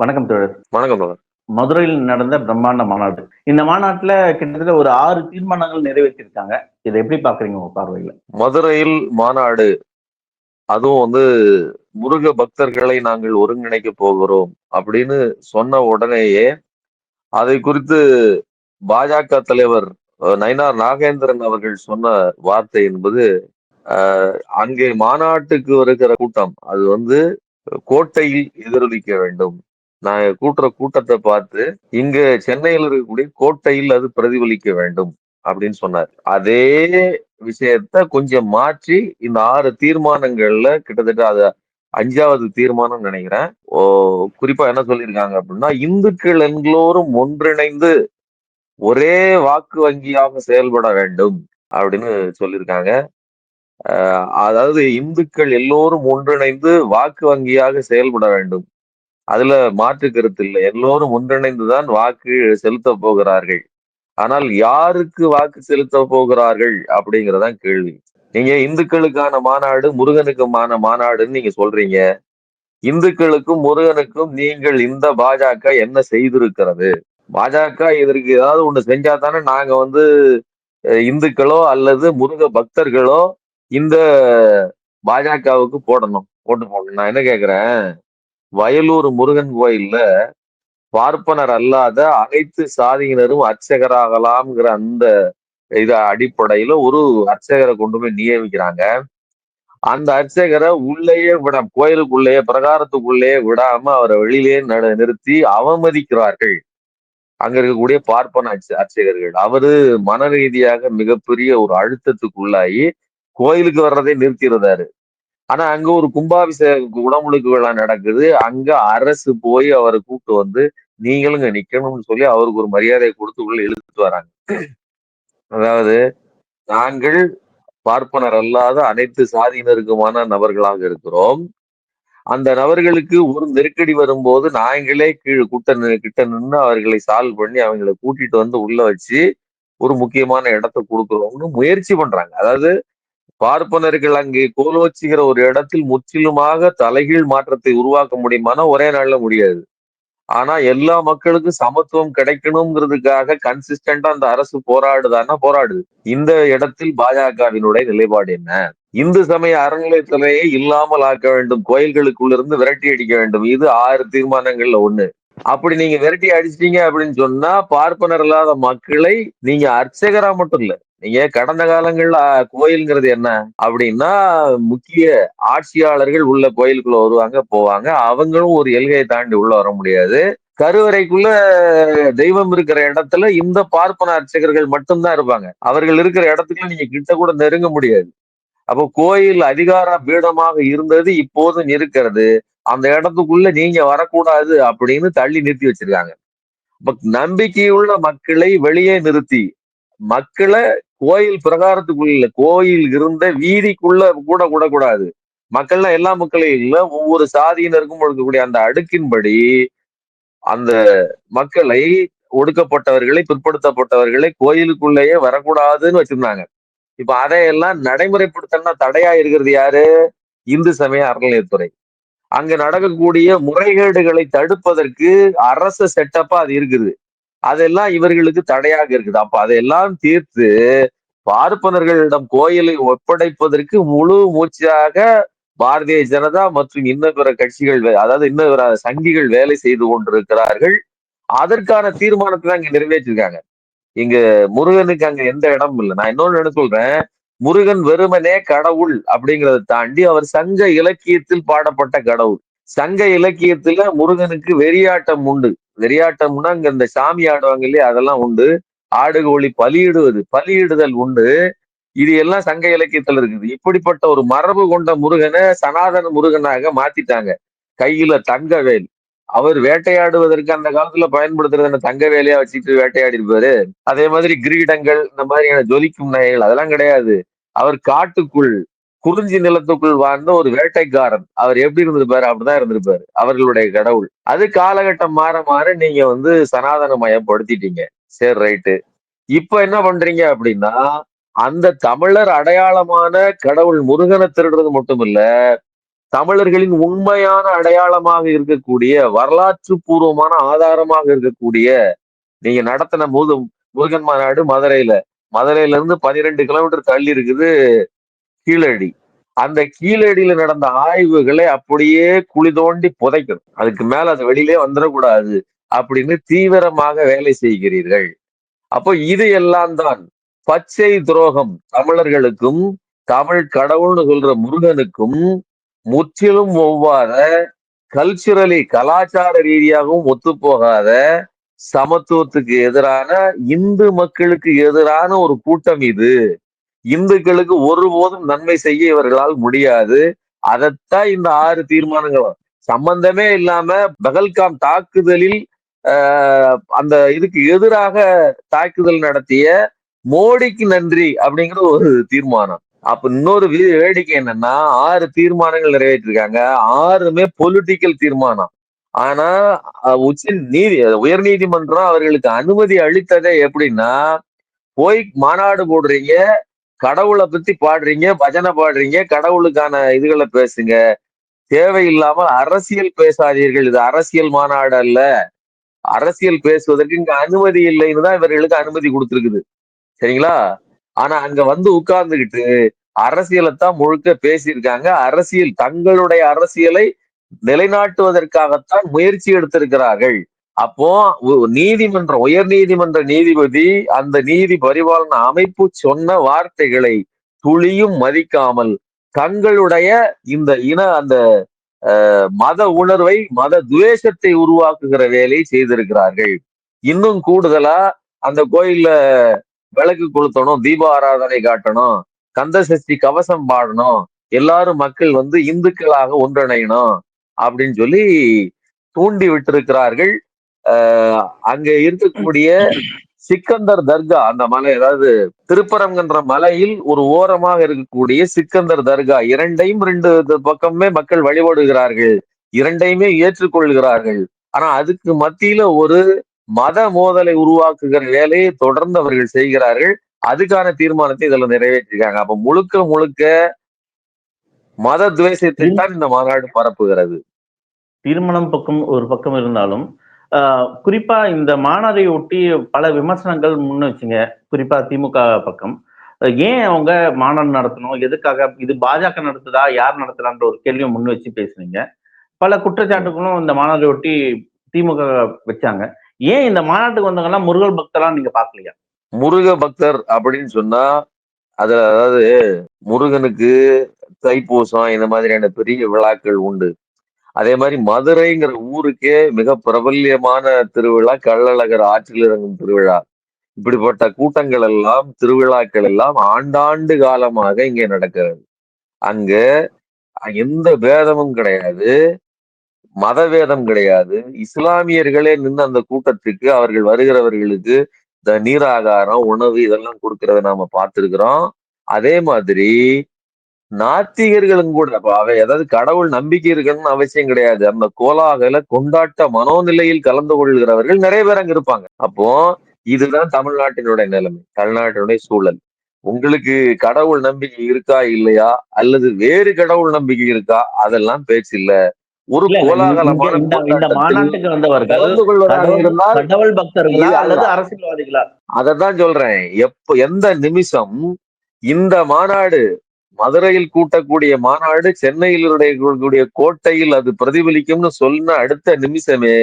வணக்கம் தோழர். வணக்கம் தோழர். மதுரையில் நடந்த பிரம்மாண்ட மாநாடு. இந்த மாநாட்டுல கிட்டத்தட்ட ஒரு ஆறு தீர்மானங்கள் நிறைவேற்றிருக்காங்க. இதை எப்படி பாக்குறீங்க உங்க பார்வையில? மதுரையில் மாநாடு அதுவும் வந்து முருக பக்தர்களை நாங்கள் ஒருங்கிணைக்க போகிறோம் அப்படின்னு சொன்ன உடனேயே அதை குறித்து பாஜக தலைவர் நயினார் நாகேந்திரன் அவர்கள் சொன்ன வார்த்தை என்பது அங்கே மாநாட்டுக்கு வருகிற கூட்டம் அது வந்து கோட்டையில் எதிரொலிக்க வேண்டும். நான் கூட்டுற கூட்டத்தை பார்த்து இங்க சென்னையில் இருக்கக்கூடிய கோட்டையில் அது பிரதிபலிக்க வேண்டும் அப்படின்னு சொன்னார். அதே விஷயத்த கொஞ்சம் மாற்றி இந்த ஆறு தீர்மானங்கள்ல கிட்டத்தட்ட அது அஞ்சாவது தீர்மானம் நினைக்கிறேன். ஓ குறிப்பா என்ன சொல்லியிருக்காங்க அப்படின்னா இந்துக்கள் எல்லோரும் ஒன்றிணைந்து ஒரே வாக்கு வங்கியாக செயல்பட வேண்டும் அப்படின்னு சொல்லியிருக்காங்க. அதாவது இந்துக்கள் எல்லோரும் ஒன்றிணைந்து வாக்கு வங்கியாக செயல்பட வேண்டும். அதுல மாற்று கருத்து இல்லை. எல்லோரும் ஒன்றிணைந்துதான் வாக்கு செலுத்த போகிறார்கள். ஆனால் யாருக்கு வாக்கு செலுத்த போகிறார்கள் அப்படிங்கறதான் கேள்வி. நீங்க இந்துக்களுக்கான மாநாடு முருகனுக்குமான மாநாடுன்னு நீங்க சொல்றீங்க. இந்துக்களுக்கும் முருகனுக்கும் நீங்கள் இந்த பாஜக என்ன செய்திருக்கிறது? பாஜக இதற்கு ஏதாவது ஒண்ணு செஞ்சா தானே நாங்க வந்து இந்துக்களோ அல்லது முருக பக்தர்களோ இந்த பாஜகவுக்கு போடணும். போட்டு போடணும். நான் என்ன கேக்குறேன்? வயலூர் முருகன் கோயில்ல பார்ப்பனர் அல்லாத அனைத்து சாதியினரும் அர்ச்சகராகலாம்ங்கிற அந்த இத அடிப்படையில ஒரு அர்ச்சகரை கொண்டு போய் நியமிக்கிறாங்க. அந்த அர்ச்சகரை உள்ளேயே விட கோயிலுக்குள்ளேயே பிரகாரத்துக்குள்ளேயே விடாம அவரை வெளியிலேயே நட நிறுத்தி அவமதிக்கிறார்கள். அங்க இருக்கக்கூடிய பார்ப்பன அர்ச்சகர்கள். அவரு மன ரீதியாக மிகப்பெரிய ஒரு அழுத்தத்துக்குள்ளாகி கோயிலுக்கு வர்றதை நிறுத்திடுறாரு ஆனா அங்க ஒரு கும்பாபிஷேக உடமுழுக்கு விழா நடக்குது. அங்க அரசு போய் அவரை கூப்பிட்டு வந்து நீங்களும் இங்க நிக்கணும்னு சொல்லி அவருக்கு ஒரு மரியாதையை கொடுத்து உள்ள இழுத்துட்டு வராங்க. அதாவது நாங்கள் பார்ப்பனர் அல்லாத அனைத்து சாதியினருக்குமான நபர்களாக இருக்கிறோம். அந்த நபர்களுக்கு ஒரு நெருக்கடி வரும்போது நாங்களே கீழே கூட்ட கிட்ட நின்று அவர்களை சால்வ் பண்ணி அவங்களை கூட்டிட்டு வந்து உள்ள வச்சு ஒரு முக்கியமான இடத்த கொடுக்குறோம்னு முயற்சி பண்றாங்க. அதாவது பார்ப்பனர்கள் அங்கே கோலோச்சுகிற ஒரு இடத்தில் முற்றிலுமாக தலைகீழ் மாற்றத்தை உருவாக்க முடியுமானா ஒரே நாள்ல முடியாது. ஆனா எல்லா மக்களுக்கும் சமத்துவம் கிடைக்கணுங்கிறதுக்காக கன்சிஸ்டண்டா அந்த அரசு போராடுதான்னா போராடுது. இந்த இடத்தில் பாஜகவினுடைய நிலைப்பாடு என்ன? இந்து சமய அறநிலையத்திலேயே இல்லாமல் ஆக்க வேண்டும். கோயில்களுக்குள்ள இருந்து விரட்டி அடிக்க வேண்டும். இது ஆறு தீர்மானங்கள்ல ஒண்ணு. அப்படி நீங்க விரட்டி அடிச்சிட்டீங்க அப்படின்னு சொன்னா பார்ப்பனர் இல்லாத மக்களை நீங்க அர்ச்சகரா மட்டும் இல்ல. நீங்க கடந்த காலங்கள்ல கோயில்ங்கிறது என்ன அப்படின்னா முக்கிய ஆட்சியாளர்கள் உள்ள கோயிலுக்குள்ள வருவாங்க போவாங்க. அவங்களும் ஒரு எல்கையை தாண்டி உள்ள வர முடியாது. கருவறைக்குள்ள தெய்வம் இருக்கிற இடத்துல இந்த பார்ப்பன அர்ச்சகர்கள் மட்டும்தான் இருப்பாங்க. அவர்கள் இருக்கிற இடத்துக்குள்ள நீங்க கிட்ட கூட நெருங்க முடியாது. அப்போ கோயில் அதிகார பீடமாக இருந்தது இப்போதும் இருக்கிறது. அந்த இடத்துக்குள்ள நீங்க வரக்கூடாது அப்படின்னு தள்ளி நிறுத்தி வச்சிருக்காங்க. நம்பிக்கையுள்ள மக்களை வெளியே நிறுத்தி மக்களை கோயில் பிரகாரத்துக்குள்ள கோயில் இருந்த வீதிக்குள்ள கூட கூடக்கூடாது மக்கள்னா எல்லா மக்களையும் இல்ல ஒவ்வொரு சாதியினருக்கும் இருக்கக்கூடிய அந்த அடுக்கின்படி அந்த மக்களை ஒடுக்கப்பட்டவர்களை பிற்படுத்தப்பட்டவர்களை கோயிலுக்குள்ளேயே வரக்கூடாதுன்னு வச்சிருந்தாங்க. இப்ப அதையெல்லாம் நடைமுறைப்படுத்தனா தடையா இருக்கிறது யாரு? இந்து சமய அறநிலையத்துறை. அங்க நடக்கக்கூடிய முறைகேடுகளை தடுப்பதற்கு அரசு செட்டப்பா அது இருக்குது. அதெல்லாம் இவர்களுக்கு தடையாக இருக்குது. அப்ப அதையெல்லாம் தீர்த்து பார்ப்பனர்களிடம் கோயிலை ஒப்படைப்பதற்கு முழு மூச்சாக பாரதிய ஜனதா மற்றும் இன்னும் பிற கட்சிகள் வே- அதாவது இன்னும் பிற சங்கிகள் வேலை செய்து கொண்டிருக்கிறார்கள். அதற்கான தீர்மானத்தை தான் இங்க நிறைவேற்றிருக்காங்க. இங்க முருகனுக்கு அங்க எந்த இடமும் இல்லை. நான் இன்னொன்னு என்ன சொல்றேன். முருகன் வெறுமனே கடவுள் அப்படிங்கிறத தாண்டி அவர் சங்க இலக்கியத்தில் பாடப்பட்ட கடவுள். சங்க இலக்கியத்துல முருகனுக்கு வெறியாட்டம் உண்டு. வெறியாட்டம்னா அங்க இந்த சாமி ஆடுவாங்க இல்லையா அதெல்லாம் உண்டு. ஆடு கோழி பலியிடுவது பலியிடுதல் உண்டு. இது எல்லாம் சங்க இலக்கியத்துல இருக்குது. இப்படிப்பட்ட ஒரு மரபு கொண்ட முருகனை சனாதன முருகனாக மாத்திட்டாங்க. கையில தங்க வேல். அவர் வேட்டையாடுவதற்கு அந்த காலத்துல பயன்படுத்துறது என்ன தங்க வேலையா வச்சுட்டு வேட்டையாடி இருப்பாரு. அதே மாதிரி கிரீடங்கள் இந்த மாதிரியான ஜொலிக்கும் நகைகள் அதெல்லாம் கிடையாது. அவர் காட்டுக்குள் குறிஞ்சி நிலத்துக்குள் வாழ்ந்த ஒரு வேட்டைக்காரன். அவர் எப்படி இருந்திருப்பாரு? அப்படிதான் இருந்திருப்பாரு. அவர்களுடைய கடவுள். அது காலகட்டம் மாற மாற நீங்க வந்து சனாதன மயப்படுத்திட்டீங்க. சரி ரைட்டு. இப்ப என்ன பண்றீங்க அப்படின்னா அந்த தமிழர் அடையாளமான கடவுள் முருகனை திருடுறது மட்டும் இல்ல தமிழர்களின் உண்மையான அடையாளமாக இருக்கக்கூடிய வரலாற்று பூர்வமான ஆதாரமாக இருக்கக்கூடிய நீங்க நடத்தின முது முருகன் மாநாடு மதுரையில. மதுரையில இருந்து பனிரெண்டு கிலோமீட்டர் தள்ளி இருக்குது கீழடி. அந்த கீழடியில நடந்த ஆய்வுகளை அப்படியே குழி தோண்டி புதைக்கணும். அதுக்கு மேல அது வெளியிலே வந்துடக்கூடாது அப்படின்னு தீவிரமாக வேலை செய்கிறீர்கள். அப்போ இது எல்லாம் தான் பச்சை துரோகம் தமிழர்களுக்கும் தமிழ் கடவுள்னு சொல்ற முருகனுக்கும் முற்றிலும் ஒவ்வாத கல்ச்சுரலி கலாச்சார ரீதியாகவும் ஒத்துப்போகாத சமத்துவத்துக்கு எதிரான இந்து மக்களுக்கு எதிரான ஒரு கூட்டம் இது. இந்துக்களுக்கு ஒருபோதும் நன்மை செய்ய இவர்களால் முடியாது. அதைத்தான் இந்த ஆறு தீர்மானங்களும். சம்பந்தமே இல்லாம பகல்காம் தாக்குதலில் ஆஹ், அந்த இதுக்கு எதிராக தாக்குதல் நடத்திய மோடிக்கு நன்றி அப்படிங்கிற ஒரு தீர்மானம். அப்ப இன்னொரு வி- வேடிக்கை என்னன்னா ஆறு தீர்மானங்கள் நிறைவேற்றிருக்காங்க. ஆறுமே பொலிட்டிக்கல் தீர்மானம். ஆனா உச்ச நீதி உயர் நீதிமன்றம் அவர்களுக்கு அனுமதி அளித்ததே எப்படின்னா போய் மாநாடு போடுறீங்க கடவுளை பத்தி பாடுறீங்க பஜனை பாடுறீங்க கடவுளுக்கான இதுகளை பேசுங்க. தேவையில்லாமல் அரசியல் பேசாதீர்கள். இது அரசியல் மாநாடு அல்ல. அரசியல் பேசுவதற்கு இங்க அனுமதி இல்லைன்னு தான் இவர்களுக்கு அனுமதி கொடுத்துருக்குது. சரிங்களா? ஆனா அங்க வந்து உட்கார்ந்துகிட்டு அரசியலைத்தான் முழுக்க பேசியிருக்காங்க. அரசியல் தங்களுடைய அரசியலை நிலைநாட்டுவதற்காகத்தான் முயற்சி எடுத்திருக்கிறார்கள். அப்போ உ- நீதிமன்றம் உயர் நீதிமன்ற நீதிபதி அந்த நீதி பரிபாலன அமைப்பு சொன்ன வார்த்தைகளை துளியும் மதிக்காமல் தங்களுடைய இந்த இன அந்த மத உணர்வை மத துவேஷத்தை உருவாக்குகிற வேலையை செய்திருக்கிறார்கள். இன்னும் கூடுதலா அந்த கோயில்ல விளக்கு கொளுத்தணும் தீப ஆராதனை காட்டணும் கந்த சஷ்டி கவசம் பாடணும் எல்லாரும் மக்கள் வந்து இந்துக்களாக ஒன்றிணையணும் அப்படின்னு சொல்லி தூண்டி விட்டிருக்கிறார்கள். ஆஹ் அங்க இருக்கக்கூடிய சிக்கந்தர் தர்கா அந்த மலை அதாவது திருப்பரங்கன்ற மலையில் ஒரு ஓரமாக இருக்கக்கூடிய சிக்கந்தர் தர்கா இரண்டையும் ரெண்டு பக்கமே மக்கள் வழிபடுகிறார்கள் இரண்டையுமே ஏற்றுக்கொள்கிறார்கள். ஆனா அதுக்கு மத்தியில ஒரு மத மோதலை உருவாக்குகிற வேலையை தொடர்ந்து அவர்கள் செய்கிறார்கள். அதுக்கான தீர்மானத்தை இதுல நிறைவேற்றிருக்காங்க. அப்ப முழுக்க முழுக்க மத துவேஷத்தை தான் இந்த மாநாடு பரப்புகிறது. தீர்மானம் பக்கம் ஒரு பக்கம் இருந்தாலும் ஆஹ், குறிப்பா இந்த மாநாடை ஒட்டி பல விமர்சனங்கள் முன்ன வச்சுங்க. குறிப்பா திமுக பக்கம். ஏன் அவங்க மாநாடு நடத்தணும்? எதுக்காக? இது பாஜக நடத்துதா? யார் நடத்துறான்ற ஒரு கேள்வியை முன் வச்சு பேசுனீங்க. பல குற்றச்சாட்டுகளும் இந்த மாநாட்டை ஒட்டி திமுக வச்சாங்க. ஏன் இந்த மாநாட்டுக்கு வந்தவங்கலாம் முருகர் பக்தரா நீங்க பாக்கலையா முருக பக்தர் அப்படின்னு சொன்னா அதுல அதாவது முருகனுக்கு தைப்பூசம் இந்த மாதிரியான பெரிய விழாக்கள் உண்டு. அதே மாதிரி மதுரைங்கிற ஊருக்கே மிக பிரபல்யமான திருவிழா கள்ளழகர் ஆற்றில் இறங்கும் திருவிழா. இப்படிப்பட்ட கூட்டங்கள் எல்லாம் திருவிழாக்கள் எல்லாம் ஆண்டாண்டு காலமாக இங்கே நடக்கிறது. அங்க எந்த பேதமும் கிடையாது. மதவேதம் கிடையாது. இஸ்லாமியர்களே நின்று அந்த கூட்டத்துக்கு அவர்கள் வருகிறவர்களுக்கு இந்த நீராகாரம் உணவு இதெல்லாம் கொடுக்கறத நாம பார்த்திருக்கிறோம். அதே மாதிரி நாத்திகர்களும் கூட அப்ப அவ ஏதாவது கடவுள் நம்பிக்கை இருக்கணும்னு அவசியம் கிடையாது. அந்த கோலாகல கொண்டாட்ட மனோநிலையில் கலந்து கொள்கிறவர்கள் நிறைய பேர் அங்க இருப்பாங்க. அப்போ இதுதான் தமிழ்நாட்டினுடைய நிலைமை தமிழ்நாட்டினுடைய சூழல். உங்களுக்கு கடவுள் நம்பிக்கை இருக்கா இல்லையா? அல்லது வேறு கடவுள் நம்பிக்கை இருக்கா? அதெல்லாம் பேச்சு இல்ல. ஒரு இந்த மாநாட்டுக்கு வந்தவர்கள் கடவுள் பக்தர்களா அல்லது அரசியல்வாதிகளா அதத்தான் சொல்றேன். எப்ப எந்த நிமிஷம் இந்த மாநாடு மதுரையில் கூட்டக்கூடிய மாநாடு சென்னையில் கோட்டையில் அது பிரதிபலிக்கும்னு சொன்ன அடுத்த நிமிஷமே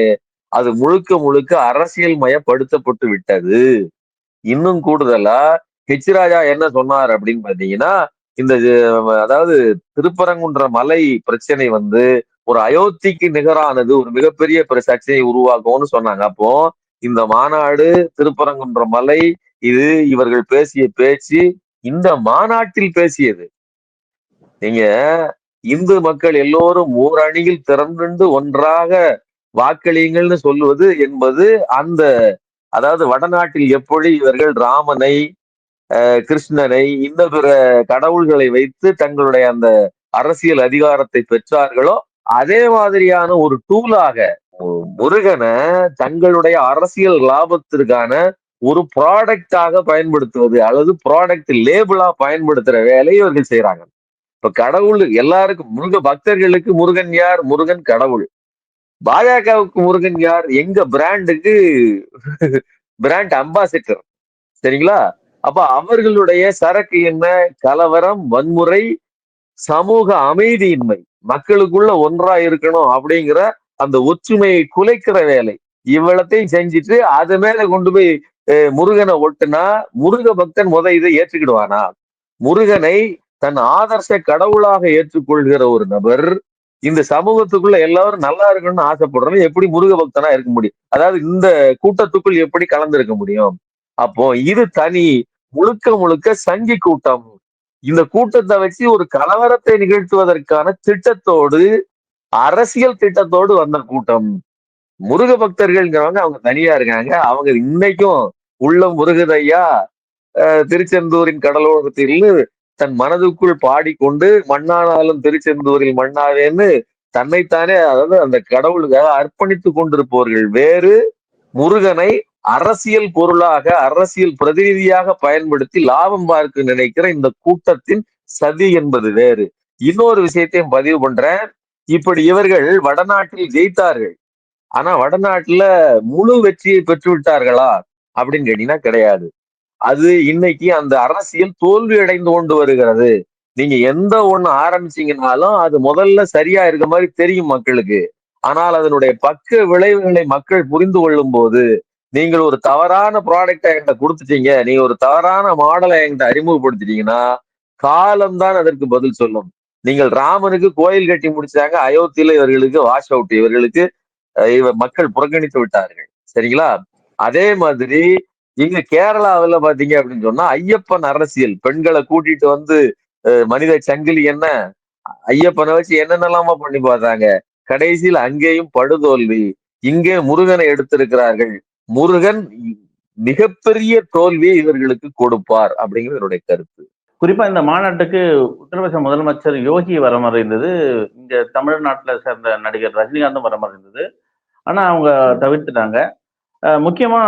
அது முழுக்க முழுக்க அரசியல் மயப்படுத்தப்பட்டு விட்டது. இன்னும் கூடுதலா ஹெச் ராஜா என்ன சொன்னார் அப்படின்னு பாத்தீங்கன்னா இந்த அதாவது திருப்பரங்குன்ற மலை பிரச்சனை வந்து ஒரு அயோத்திக்கு நிகரானது ஒரு மிகப்பெரிய சர்ச்சையை உருவாக்கும்னு சொன்னாங்க. அப்போ இந்த மாநாடு திருப்பரங்குன்ற மலை இது இவர்கள் பேசிய பேச்சு இந்த மாநாட்டில் பேசியது. நீங்க இந்து மக்கள் எல்லோரும் ஓர் அணியில் ஒன்றாக வாக்களியுங்கள்னு சொல்லுவது என்பது அந்த அதாவது வடநாட்டில் எப்படி இவர்கள் ராமனை அஹ், கிருஷ்ணனை இந்த பிற கடவுள்களை வைத்து தங்களுடைய அந்த அரசியல் அதிகாரத்தை பெற்றார்களோ அதே மாதிரியான ஒரு டூலாக முருகனை தங்களுடைய அரசியல் லாபத்திற்கான ஒரு ப்ராடக்டாக பயன்படுத்துவது அல்லது ப்ராடக்ட் லேபிளா பயன்படுத்துற வேலையை இவர்கள் செய்யறாங்க இப்ப கடவுள் எல்லாருக்கும் முருக பக்தர்களுக்கு முருகன் யார்? முருகன் கடவுள். பாஜகவுக்கு முருகன் யார்? எங்க பிராண்டுக்கு பிராண்ட் அம்பாசிடர் சரிங்களா? அப்ப அவர்களுடைய சரக்கு என்ன? கலவரம் வன்முறை சமூக அமைதியின்மை. மக்களுக்குள்ள ஒன்றா இருக்கணும் அப்படிங்கிற அந்த ஒற்றுமையை குலைக்கிற வேலை. இவ்வளத்தையும் செஞ்சுட்டு அது மேல கொண்டு போய் முருகனை ஒட்டுனா முருக பக்தன் முத இதை ஏற்றுக்கிடுவானா? முருகனை தன் ஆதர்ச கடவுளாக ஏற்றுக்கொள்கிற ஒரு நபர் இந்த சமூகத்துக்குள்ள எல்லாரும் நல்லா இருக்கணும்னு ஆசைப்படுறோம் எப்படி முருக பக்தனா இருக்க முடியும்? அதாவது இந்த கூட்டத்துக்குள் எப்படி கலந்திருக்க முடியும்? அப்போ இது தனி முழுக்க முழுக்க சங்கி கூட்டம். இந்த கூட்டத்தை வச்சு ஒரு கலவரத்தை நிகழ்த்துவதற்கான திட்டத்தோடு அரசியல் திட்டத்தோடு வந்த கூட்டம். முருக பக்தர்கள்ங்கிறவங்க அவங்க தனியா இருக்காங்க. அவங்க இன்னைக்கும் உள்ளம் முருகதையா திருச்செந்தூரின் கடலோரத்தில் தன் மனதுக்குள் பாடிக்கொண்டு மண்ணானாலும் திருச்செந்தூரில் மண்ணாவேன்னு தன்னைத்தானே அதாவது அந்த கடவுளுக்காக அர்ப்பணித்து கொண்டிருப்பவர்கள் வேறு. முருகனை அரசியல் பொருளாக அரசியல் பிரதிநிதியாக பயன்படுத்தி லாபம் பார்க்க நினைக்கிற இந்த கூட்டத்தின் சதி என்பது வேறு. இன்னொரு விஷயத்தையும் பதிவு பண்றேன். இப்படி இவர்கள் வடநாட்டில் ஜெயித்தார்கள். ஆனா வடநாட்டுல முழு வெற்றியை பெற்று விட்டார்களா அப்படின்னு கேட்டீங்கன்னா கிடையாது. அது இன்னைக்கு அந்த அரசியல் தோல்வி அடைந்து கொண்டு வருகிறது. நீங்க எந்த ஒண்ணு ஆரம்பிச்சீங்கனாலும் அது முதல்ல சரியா இருக்க மாதிரி தெரியும் மக்களுக்கு. ஆனால் அதனுடைய பக்க விளைவுகளை மக்கள் புரிந்து கொள்ளும் போது நீங்கள் ஒரு தவறான ப்ராடக்டை என்கிட்ட கொடுத்துட்டீங்க நீங்க ஒரு தவறான மாடலை என்கிட்ட அறிமுகப்படுத்திட்டீங்கன்னா காலம்தான் அதற்கு பதில் சொல்லும். நீங்கள் ராமனுக்கு கோயில் கட்டி முடிச்சாங்க அயோத்தியில இவர்களுக்கு வாஷ் அவுட் இவர்களுக்கு இவர் மக்கள் புறக்கணித்து விட்டார்கள். சரிங்களா? அதே மாதிரி இங்க கேரளாவுல பாத்தீங்க அப்படின்னு சொன்னா ஐயப்பன் அரசியல். பெண்களை கூட்டிட்டு வந்து அஹ், மனித சங்கிலி என்ன? ஐயப்பனை வச்சு என்னென்னலாமா பண்ணி பார்த்தாங்க. கடைசியில் அங்கேயும் படுதோல்வி. இங்கே முருகனை எடுத்திருக்கிறார்கள். முருகன் மிகப்பெரிய தோல்வியை இவர்களுக்கு கொடுப்பார் அப்படிங்கிறது என்னுடைய கருத்து. குறிப்பா இந்த மாநாட்டுக்கு உத்தரப்பிரதேச முதலமைச்சர் யோகி வர மாதிரி இருந்தது இங்க தமிழ்நாட்டுல சேர்ந்த நடிகர் ரஜினிகாந்தும் வர மாதிரி இருந்தது ஆனா அவங்க தவிர்த்துட்டாங்க. முக்கியமா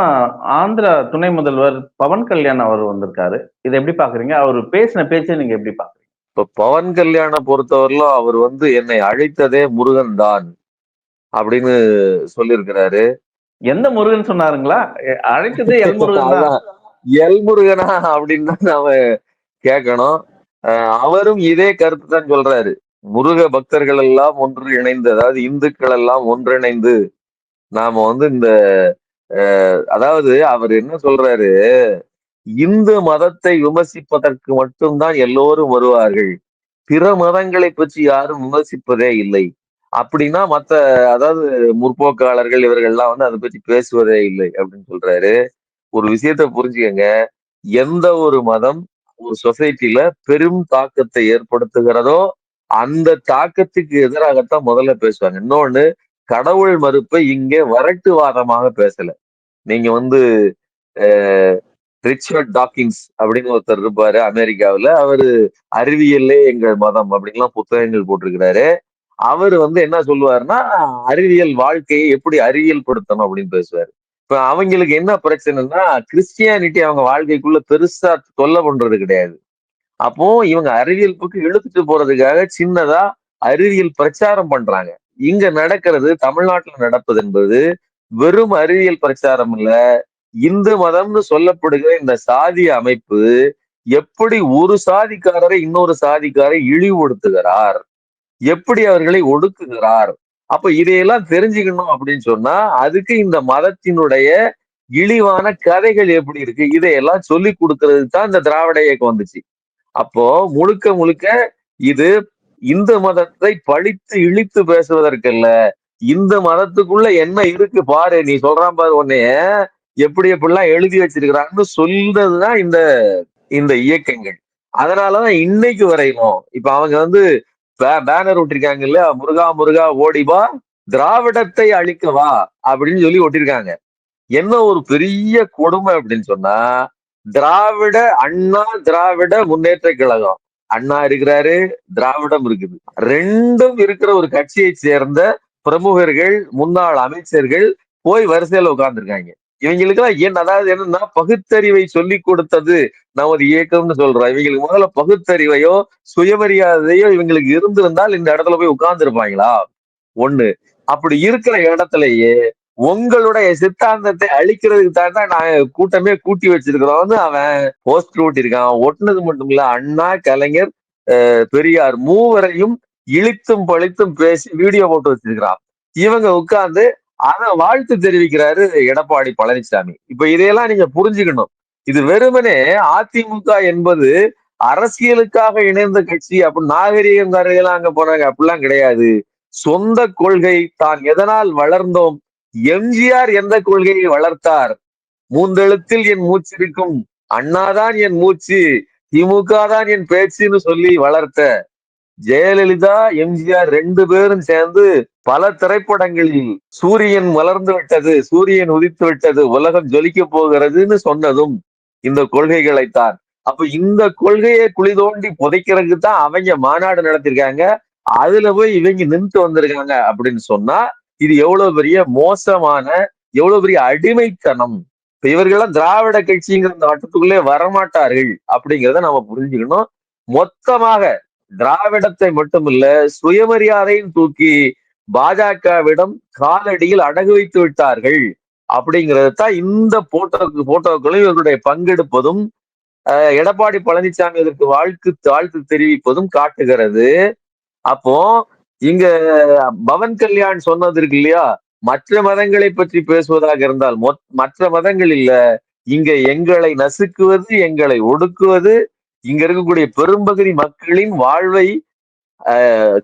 ஆந்திரா துணை முதல்வர் பவன் கல்யாண் அவர் வந்திருக்காரு. இதை எப்படி பாக்குறீங்க? அவர் பேசின பேச்சை நீங்க எப்படி பாக்குறீங்க? இப்ப பவன் கல்யாண பொறுத்தவரையிலும் அவர் வந்து என்னை அழைத்ததே முருகன் தான் அப்படின்னு சொல்லியிருக்கிறாரு. எந்த முருகன் சொன்னாருங்களா? அழைத்ததே எல் முருகன் எல் முருகனா அப்படின்னு தான் நாம கேட்கணும் அவரும் இதே கருத்து தான் சொல்றாரு. முருக பக்தர்கள் எல்லாம் ஒன்று இணைந்து அதாவது இந்துக்கள் எல்லாம் ஒன்றிணைந்து நாம வந்து இந்த அதாவது அவர் என்ன சொல்றாரு? இந்து மதத்தை விமர்சிப்பதற்கு மட்டும்தான் எல்லோரும் வருவார்கள். பிற மதங்களை பற்றி யாரும் விமர்சிப்பதே இல்லை. அப்படின்னா மத்த அதாவது முற்போக்காளர்கள் இவர்கள்லாம் வந்து அதை பற்றி பேசுவதே இல்லை அப்படின்னு சொல்றாரு. ஒரு விஷயத்த புரிஞ்சுக்கங்க. எந்த ஒரு மதம் ஒரு சொசைட்டில பெரும் தாக்கத்தை ஏற்படுத்துகிறதோ அந்த தாக்கத்துக்கு எதிராகத்தான் முதல்ல பேசுவாங்க. இன்னொன்னு கடவுள் மறுப்பை இங்கே வரட்டுவாதமாக பேசல. நீங்க வந்து ரிச்சர்ட் டாக்கிங்ஸ் அப்படின்னு ஒருத்தர் இருப்பாரு அமெரிக்காவில். அவரு அறிவியல்லே எங்கள் மதம் அப்படின்லாம் புத்தகங்கள் போட்டிருக்கிறாரு. அவர் வந்து என்ன சொல்லுவாருன்னா அறிவியல் வாழ்க்கையை எப்படி அறிவியல் படுத்தணும் அப்படின்னு பேசுவாரு. இப்ப அவங்களுக்கு என்ன பிரச்சனைன்னா கிறிஸ்டியானிட்டி அவங்க வாழ்க்கைக்குள்ள பெருசா தொல்லை பண்றது கிடையாது. அப்போ இவங்க அறிவியல் பக்கம் இழுத்துட்டு போறதுக்காக சின்னதா அறிவியல் பிரச்சாரம் பண்றாங்க. இங்க நடக்கிறது தமிழ்நாட்டுல நடப்பது என்பது வெறும் அறிவியல் பிரச்சாரம் இல்ல. இந்து மதம்னு சொல்லப்படுகிற இந்த சாதிய அமைப்பு எப்படி ஒரு சாதிக்காரரை இன்னொரு சாதிக்காரை இழிவுபடுத்துகிறார்? எப்படி அவர்களை ஒடுக்குகிறார்? அப்ப இதையெல்லாம் தெரிஞ்சுக்கணும் அப்படின்னு சொன்னா அதுக்கு இந்த மதத்தினுடைய இழிவான கதைகள் எப்படி இருக்கு? இதையெல்லாம் சொல்லி கொடுக்கறதுக்கு தான் இந்த திராவிட இயக்கம் வந்துச்சு. அப்போ முழுக்க முழுக்க இது இந்து மதத்தை பழித்து இழித்து பேசுவதற்கல்ல இந்த மதத்துக்குள்ள என்ன இருக்கு பாரு நீ சொல்றான் பாரு உன்னைய எப்படி எப்படிலாம் எழுதி வச்சிருக்கிறான்னு சொல்றதுதான் இந்த இந்த இயக்கங்கள். அதனாலதான் இன்னைக்கு வரையிலும் இப்ப அவங்க வந்து பேனர் ஒட்டிருக்காங்க இல்லையா? முருகா முருகா ஓடிவா திராவிடத்தை அழிக்கவா அப்படின்னு சொல்லி ஒட்டிருக்காங்க. என்ன ஒரு பெரிய கொடுமை அப்படின்னு சொன்னா திராவிட அண்ணா திராவிட முன்னேற்ற கழகம். அண்ணா இருக்கிறாரு திராவிடம் இருக்குது. ரெண்டும் இருக்கிற ஒரு கட்சியை சேர்ந்த பிரமுகர்கள் முன்னாள் அமைச்சர்கள் போய் வரிசையில உட்கார்ந்துருக்காங்க. இவங்களுக்கெல்லாம் ஏன் அதாவது என்னன்னா பகுத்தறிவை சொல்லி கொடுத்தது நமது இயக்கம்னு சொல்றோம். இவங்களுக்கு முதல்ல பகுத்தறிவையோ சுயமரியாதையோ இவங்களுக்கு இருந்திருந்தால் இந்த இடத்துல போய் உட்கார்ந்து இருப்பாங்களா ஒண்ணு. அப்படி இருக்கிற இடத்துலயே உங்களுடைய சித்தாந்தத்தை அழிக்கிறதுக்கு தான் தான் நான் கூட்டமே கூட்டி வச்சிருக்கிறோம்னு அவன் போஸ்டர் ஓட்டியிருக்கான் ஒட்டுனது மட்டும் இல்ல அண்ணா கலைஞர் பெரியார் மூவரையும் இழித்தும் பழித்தும் பேசி வீடியோ போட்டு வச்சிருக்கிறான். இவங்க உட்கார்ந்து அத வாழ்த்து தெரிவிக்கிறாரு எடப்பாடி பழனிசாமி. இப்ப இதையெல்லாம் நீங்க புரிஞ்சுக்கணும். இது வெறுமனே அதிமுக என்பது அரசியலுக்காக இணைந்த கட்சி அப்படி நாகரிகம் கரையெல்லாம் அங்க போனாங்க. அப்படிலாம் கிடையாது. சொந்த கொள்கை தான் எதனால் வளர்ந்தோம்? எம்ஜிஆர் எந்த கொள்கையை வளர்த்தார்? மூந்தெழுத்தில் என் மூச்சு இருக்கும் அண்ணாதான் என் மூச்சு. திமுக தான் என் பேச்சுன்னு சொல்லி வளர்த்த ஜெயலலிதா எம்ஜிஆர் ரெண்டு பேரும் சேர்ந்து பல திரைப்படங்களில் சூரியன் மலர்ந்து விட்டது சூரியன் உதித்து விட்டது உலகம் ஜொலிக்க போகிறதுன்னு சொன்னதும் இந்த கொள்கைகளைத்தான். அப்ப இந்த கொள்கையை குழி தோண்டி புதைக்கிறதுக்கு தான் அவங்க மாநாடு நடத்திருக்காங்க. அதுல போய் இவங்க நின்று வந்திருக்காங்க அப்படின்னு சொன்னா இது எவ்வளவு பெரிய மோசமான எவ்வளவு பெரிய அடிமைத்தனம். இப்ப இவர்கள்லாம் திராவிட கட்சிங்கிற இந்த வட்டத்துக்குள்ளே வரமாட்டார்கள் அப்படிங்கிறத நாம புரிஞ்சுக்கணும். மொத்தமாக திராவிடத்தை மட்டுமில்ல சுயமரியாதையும் தூக்கி பாஜகவிடம் காலடியில் அடகு வைத்து விட்டார்கள் அப்படிங்கிறது தான் இந்த போட்டோக்கு போட்டோக்களும் இவர்களுடைய பங்கெடுப்பதும் அஹ், எடப்பாடி பழனிசாமி இதற்கு வாழ்த்து வாழ்த்து தெரிவிப்பதும் காட்டுகிறது. அப்போ இங்க பவன் கல்யாண் சொன்னது இருக்கு இல்லையா? மற்ற மதங்களை பற்றி பேசுவதாக இருந்தால் மொத்- மற்ற மதங்கள் இல்ல. இங்க எங்களை நசுக்குவது எங்களை ஒடுக்குவது இங்க இருக்கக்கூடிய பெரும்பகுதி மக்களின் வாழ்வை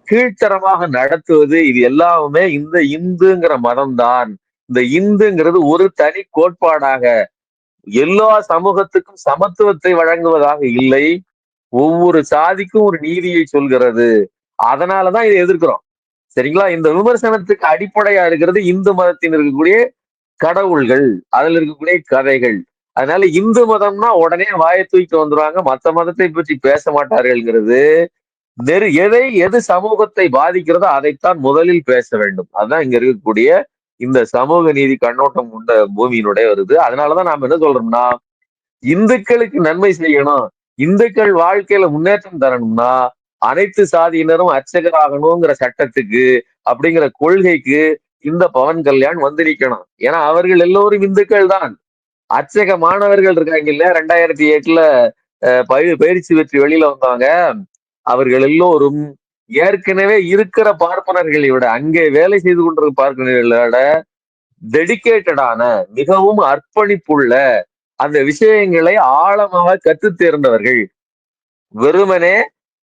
கீழ்த்தரமாக நடத்துவது இது எல்லாமே இந்த இந்துங்கிற மதம்தான். இந்த இந்துங்கிறது ஒரு தனி கோட்பாடாக எல்லா சமூகத்துக்கும் சமத்துவத்தை வழங்குவதாக இல்லை. ஒவ்வொரு சாதிக்கும் ஒரு நீதியை சொல்கிறது. அதனாலதான் இதை எதிர்க்கிறோம். சரிங்களா? இந்த விமர்சனத்துக்கு அடிப்படையா இருக்கிறது இந்து மதத்தின் இருக்கக்கூடிய கடவுள்கள் அதில் இருக்கக்கூடிய கதைகள். அதனால இந்து மதம்னா உடனே வாயை தூக்கி வந்துருவாங்க. மத்த மதத்தை பற்றி பேச மாட்டார்கள்ங்கிறது நெரு எதை எது சமூகத்தை பாதிக்கிறதோ அதைத்தான் முதலில் பேச வேண்டும். அதுதான் இங்க இருக்கக்கூடிய இந்த சமூக நீதி கண்ணோட்டம் கொண்ட பூமியினுடைய வருது அதனாலதான் நாம என்ன சொல்றோம்னா இந்துக்களுக்கு நன்மை செய்யணும் இந்துக்கள் வாழ்க்கையில முன்னேற்றம் தரணும்னா அனைத்து சாதியினரும் அர்ச்சகராகணுங்கிற சட்டத்துக்கு அப்படிங்கிற கொள்கைக்கு இந்த பவன் கல்யாண் வந்திருக்கணும். ஏன்னா அவர்கள் எல்லோரும் இந்துக்கள் தான் அச்சக மாணவர்கள் இருக்காங்க இல்ல ரெண்டாயிரத்தி எட்டுல அஹ், பயிர் பயிற்சி வெற்றி வெளியில வந்தவங்க. அவர்கள் எல்லோரும் ஏற்கனவே இருக்கிற பார்ப்பனர்களை விட அங்கே வேலை செய்து கொண்டிருக்க பார்ப்பனர்களை விட டெடிகேட்டடான மிகவும் அர்ப்பணிப்புள்ள அந்த விஷயங்களை ஆழமாக கற்று தேர்ந்தவர்கள். வெறுமனே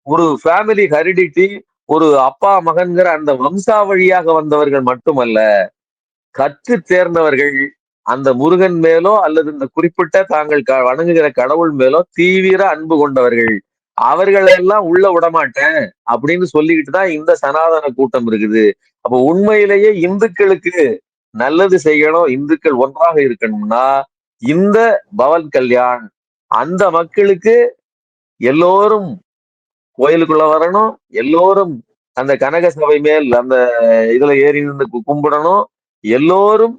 ஒரு ஃபேமிலி ஹெரிடிட்டி ஒரு அப்பா மகன்கிற அந்த வம்சாவழியாக வந்தவர்கள் மட்டுமல்ல கற்று தேர்ந்தவர்கள் அந்த முருகன் மேலோ அல்லது இந்த குறிப்பிட்ட தாங்கள் க- வணங்குகிற கடவுள் மேலோ தீவிர அன்பு கொண்டவர்கள். அவர்களெல்லாம் உள்ள விடமாட்டேன் அப்படின்னு சொல்லிக்கிட்டு தான் இந்த சனாதன கூட்டம் இருக்குது. அப்ப உண்மையிலேயே இந்துக்களுக்கு நல்லது செய்யணும் இந்துக்கள் ஒன்றாக இருக்கணும்னா இந்த பவன் கல்யாண் அந்த மக்களுக்கு எல்லோரும் கோயிலுக்குள்ள வரணும் எல்லோரும் அந்த கனக சபை மேல் அந்த இதுல ஏறி நின்று கும்பிடணும் எல்லோரும்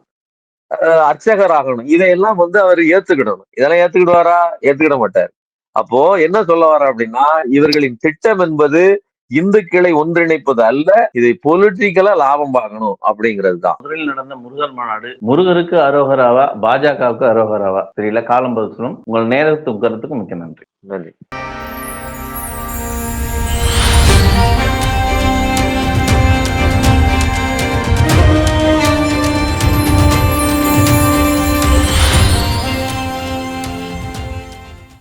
அஹ், அர்ச்சகராகணும். இதையெல்லாம் வந்து அவர் ஏத்துக்கிடணும். இதெல்லாம் ஏத்துக்கிடுவாரா? ஏத்துக்கிட மாட்டார். அப்போ என்ன சொல்ல வர அப்படின்னா இவர்களின் திட்டம் என்பது இந்துக்களை ஒன்றிணைப்பது அல்ல இதை பொலிட்டிக்கலா லாபம் பார்க்கணும் அப்படிங்கிறது தான். மதுரையில் நடந்த முருகர் மாநாடு முருகருக்கு அரோகராவா பாஜகவுக்கு அரோகராவா? தெரியல காலம் பதில் சொல்லும் உங்கள் நேரத்துக்கு கருத்துக்கு மிக்க நன்றி. நன்றி.